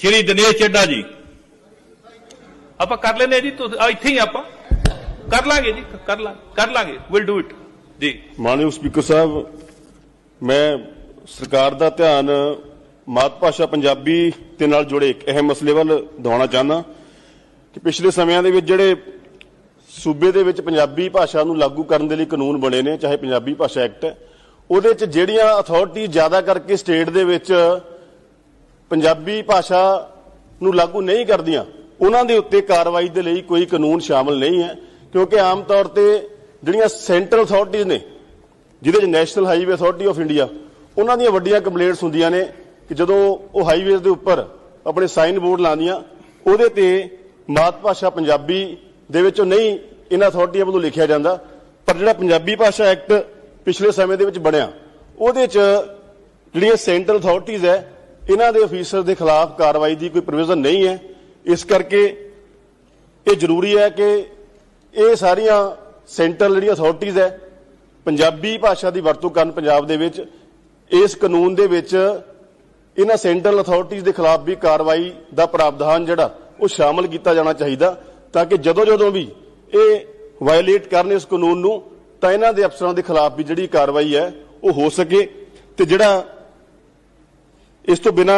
ਸ਼੍ਰੀ ਦਿਨੇਸ਼ ਚੱਡਾ ਜੀ। ਆਪਾਂ ਕਰ ਲੈਨੇ ਜੀ, ਤੁਸੀਂ ਇੱਥੇ ਹੀ ਆਪਾਂ। ਕਰ ਲਾਂਗੇ ਜੀ, ਕਰ ਲਾਂ ਕਰ ਲਾਂਗੇ। ਵਿਲ ਡੂ ਇਟ ਜੀ। ਮਾਨਯੋਗ ਸਪੀਕਰ ਸਾਹਿਬ, ਮੈਂ ਸਰਕਾਰ ਦਾ ਧਿਆਨ ਮਾਤ ਭਾਸ਼ਾ ਪੰਜਾਬੀ ਦੇ ਨਾਲ ਜੁੜੇ ਇੱਕ ਅਹਿਮ ਮਸਲੇ ਵੱਲ ਦਵਾਉਣਾ ਚਾਹੁੰਦਾ ਕਿ ਪਿਛਲੇ ਸਮਿਆਂ ਦੇ ਵਿੱਚ ਜਿਹੜੇ ਸੂਬੇ ਦੇ ਵਿੱਚ ਪੰਜਾਬੀ ਭਾਸ਼ਾ ਨੂੰ ਲਾਗੂ ਕਰਨ ਦੇ ਲਈ ਕਾਨੂੰਨ ਬਣੇ ਨੇ, ਚਾਹੇ ਪੰਜਾਬੀ ਭਾਸ਼ਾ ਐਕਟ ਹੈ, ਉਹਦੇ ਚ ਜਿਹੜੀਆਂ ਅਥਾਰਟੀ ਜ਼ਿਆਦਾ ਕਰਕੇ ਸਟੇਟ ਦੇ ਵਿੱਚ ਪੰਜਾਬੀ ਭਾਸ਼ਾ ਨੂੰ ਲਾਗੂ ਨਹੀਂ ਕਰਦੀਆਂ, ਉਹਨਾਂ ਦੇ ਉੱਤੇ ਕਾਰਵਾਈ ਦੇ ਲਈ ਕੋਈ ਕਾਨੂੰਨ ਸ਼ਾਮਲ ਨਹੀਂ ਹੈ, ਕਿਉਂਕਿ ਆਮ ਤੌਰ ਤੇ ਜਿਹੜੀਆਂ ਸੈਂਟਰਲ ਅਥਾਰਟੀਜ਼ ਨੇ, ਜਿਹਦੇ ਚ national highway authority of India, ਉਹਨਾਂ ਦੀਆਂ ਵੱਡੀਆਂ ਕੰਪਲੇਂਟਸ ਹੁੰਦੀਆਂ ਨੇ ਕਿ ਜਦੋਂ ਉਹ ਹਾਈਵੇਜ਼ ਦੇ ਉੱਪਰ ਆਪਣੇ ਸਾਈਨ ਬੋਰਡ ਲਾਉਂਦੀਆਂ, ਉਹਦੇ ਤੇ ਮਾਤ ਭਾਸ਼ਾ ਪੰਜਾਬੀ ਦੇ ਵਿੱਚੋਂ ਨਹੀਂ ਇਹਨਾਂ ਅਥਾਰਟੀਆਂ ਵੱਲੋਂ ਲਿਖਿਆ ਜਾਂਦਾ, ਪਰ ਜਿਹੜਾ ਪੰਜਾਬੀ ਭਾਸ਼ਾ ਐਕਟ ਪਿਛਲੇ ਸਮੇਂ ਦੇ ਵਿੱਚ ਬਣਿਆ, ਉਹਦੇ ਚ ਜਿਹੜੀਆਂ ਸੈਂਟਰਲ ਅਥਾਰਟੀਜ਼ ਹੈ ਇਹਨਾਂ ਦੇ ਅਫੀਸਰ ਦੇ ਖਿਲਾਫ ਕਾਰਵਾਈ ਦੀ ਕੋਈ ਪ੍ਰੋਵੀਜ਼ਨ ਨਹੀਂ ਹੈ। ਇਸ ਕਰਕੇ ਇਹ ਜ਼ਰੂਰੀ ਹੈ ਕਿ ਇਹ ਸਾਰੀਆਂ ਸੈਂਟਰਲ ਜਿਹੜੀਆਂ ਅਥਾਰਟੀਜ਼ ਹੈ, ਪੰਜਾਬੀ ਭਾਸ਼ਾ ਦੀ ਵਰਤੋਂ ਕਰਨ ਪੰਜਾਬ ਦੇ ਵਿੱਚ, ਇਸ ਕਾਨੂੰਨ ਦੇ ਵਿੱਚ ਇਹਨਾਂ ਸੈਂਟਰਲ ਅਥਾਰਟੀਜ਼ ਦੇ ਖਿਲਾਫ ਵੀ ਕਾਰਵਾਈ ਦਾ ਪ੍ਰਾਵਧਾਨ ਜਿਹੜਾ, ਉਹ ਸ਼ਾਮਲ ਕੀਤਾ ਜਾਣਾ ਚਾਹੀਦਾ ਤਾਂ ਕਿ ਜਦੋਂ ਜਦੋਂ ਵੀ ਇਹ ਵਾਇਲੇਟ ਕਰਨ ਇਸ ਕਾਨੂੰਨ ਨੂੰ, ਤਾਂ ਇਹਨਾਂ ਦੇ ਅਫਸਰਾਂ ਦੇ ਖਿਲਾਫ ਵੀ ਜਿਹੜੀ ਕਾਰਵਾਈ ਹੈ, ਉਹ ਹੋ ਸਕੇ ਤੇ ਜਿਹੜਾ ਇਸ ਤੋਂ ਬਿਨਾ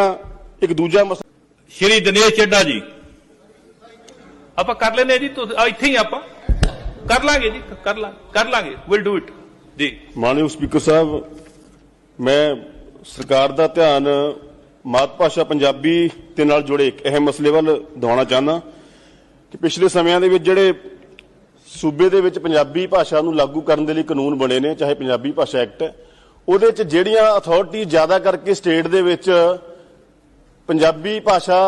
ਇੱਕ ਦੂਜਾ ਮਸਲਾ ਸ਼੍ਰੀ ਦਿਨੇਸ਼ ਚੱਡਾ ਜੀ। ਆਪਾਂ ਕਰ ਲੈਨੇ ਜੀ ਇੱਥੇ ਹੀ ਆਪਾਂ। ਕਰ ਲਾਂਗੇ ਜੀ ਕਰ ਲਾਂ ਕਰ ਲਾਂਗੇ। ਵਿਲ ਡੂ ਇਟ ਜੀ। ਮਾਨਯੋਗ ਸਪੀਕਰ ਸਾਹਿਬ ਮੈਂ ਸਰਕਾਰ ਦਾ ਧਿਆਨ ਮਾਤ ਭਾਸ਼ਾ ਪੰਜਾਬੀ ਦੇ ਨਾਲ ਜੁੜੇ ਇੱਕ ਅਹਿਮ ਮਸਲੇ ਵੱਲ ਦਿਵਾਉਣਾ ਚਾਹੁੰਦਾ ਕਿ ਪਿਛਲੇ ਸਮਿਆਂ ਦੇ ਵਿੱਚ ਜਿਹੜੇ ਸੂਬੇ ਦੇ ਵਿੱਚ ਪੰਜਾਬੀ ਭਾਸ਼ਾ ਨੂੰ ਲਾਗੂ ਕਰਨ ਦੇ ਲਈ ਕਾਨੂੰਨ ਬਣੇ ਨੇ ਚਾਹੇ ਪੰਜਾਬੀ ਭਾਸ਼ਾ ਐਕਟ ਹੈ ਉਹਦੇ ਚ ਜਿਹੜੀਆਂ ਅਥਾਰਟੀ ਜ਼ਿਆਦਾ ਕਰਕੇ ਸਟੇਟ ਦੇ ਵਿੱਚ ਪੰਜਾਬੀ ਭਾਸ਼ਾ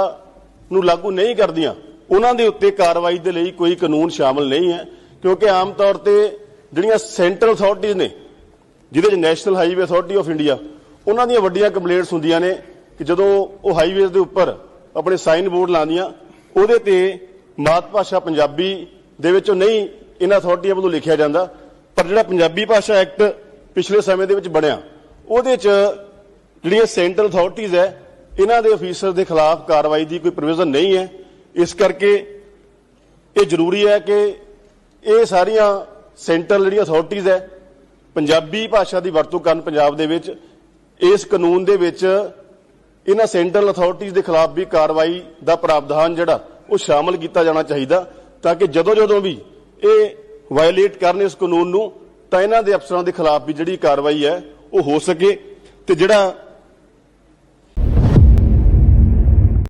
ਨੂੰ ਲਾਗੂ ਨਹੀਂ ਕਰਦੀਆਂ, ਉਹਨਾਂ ਦੇ ਉੱਤੇ ਕਾਰਵਾਈ ਦੇ ਲਈ ਕੋਈ ਕਾਨੂੰਨ ਸ਼ਾਮਲ ਨਹੀਂ ਹੈ, ਕਿਉਂਕਿ ਆਮ ਤੌਰ ਤੇ ਜਿਹੜੀਆਂ ਸੈਂਟਰਲ ਅਥਾਰਟੀਜ਼ ਨੇ, ਜਿਹਦੇ ਚ national highway authority of India ਉਹਨਾਂ ਦੀਆਂ ਵੱਡੀਆਂ ਕੰਪਲੇਂਟਸ ਹੁੰਦੀਆਂ ਨੇ ਕਿ ਜਦੋਂ ਉਹ ਹਾਈਵੇਜ਼ ਦੇ ਉੱਪਰ ਆਪਣੇ ਸਾਈਨ ਬੋਰਡ ਲਾਉਂਦੀਆਂ, ਉਹਦੇ ਤੇ ਮਾਤ ਭਾਸ਼ਾ ਪੰਜਾਬੀ ਦੇ ਵਿੱਚੋਂ ਨਹੀਂ ਇਹਨਾਂ ਅਥਾਰਟੀਆਂ ਵੱਲੋਂ ਲਿਖਿਆ ਜਾਂਦਾ, ਪਰ ਜਿਹੜਾ ਪੰਜਾਬੀ ਭਾਸ਼ਾ ਐਕਟ ਪਿਛਲੇ ਸਮੇਂ ਦੇ ਵਿੱਚ ਬਣਿਆ। ਉਹਦੇ ਚ ਜਿਹੜੀਆਂ ਸੈਂਟਰਲ ਅਥਾਰਟੀਜ਼ ਹੈ, ਇਹਨਾਂ ਦੇ ਅਫੀਸਰ ਦੇ ਖਿਲਾਫ ਕਾਰਵਾਈ ਦੀ ਕੋਈ ਪ੍ਰੋਵੀਜ਼ਨ ਨਹੀਂ ਹੈ। ਇਸ ਕਰਕੇ ਇਹ ਜ਼ਰੂਰੀ ਹੈ ਕਿ ਇਹ ਸਾਰੀਆਂ ਸੈਂਟਰਲ ਜਿਹੜੀਆਂ ਅਥਾਰਟੀਜ਼ ਹੈ, ਪੰਜਾਬੀ ਭਾਸ਼ਾ ਦੀ ਵਰਤੋਂ ਕਰਨ ਪੰਜਾਬ ਦੇ ਵਿੱਚ, ਇਸ ਕਾਨੂੰਨ ਦੇ ਵਿੱਚ ਇਹਨਾਂ ਸੈਂਟਰਲ ਅਥਾਰਟੀਜ਼ ਦੇ ਖਿਲਾਫ ਵੀ ਕਾਰਵਾਈ ਦਾ ਪ੍ਰਾਵਧਾਨ ਜਿਹੜਾ, ਉਹ ਸ਼ਾਮਲ ਕੀਤਾ ਜਾਣਾ ਚਾਹੀਦਾ ਤਾਂ ਕਿ ਜਦੋਂ ਜਦੋਂ ਵੀ ਇਹ ਵਾਇਲੇਟ ਕਰਨ ਇਸ ਕਾਨੂੰਨ ਨੂੰ ਤਾਂ ਇਹਨਾਂ ਦੇ ਅਫਸਰਾਂ ਦੇ ਖਿਲਾਫ ਵੀ ਜਿਹੜੀ ਕਾਰਵਾਈ ਹੈ ਉਹ ਹੋ ਸਕੇ ਤੇ ਜਿਹੜਾ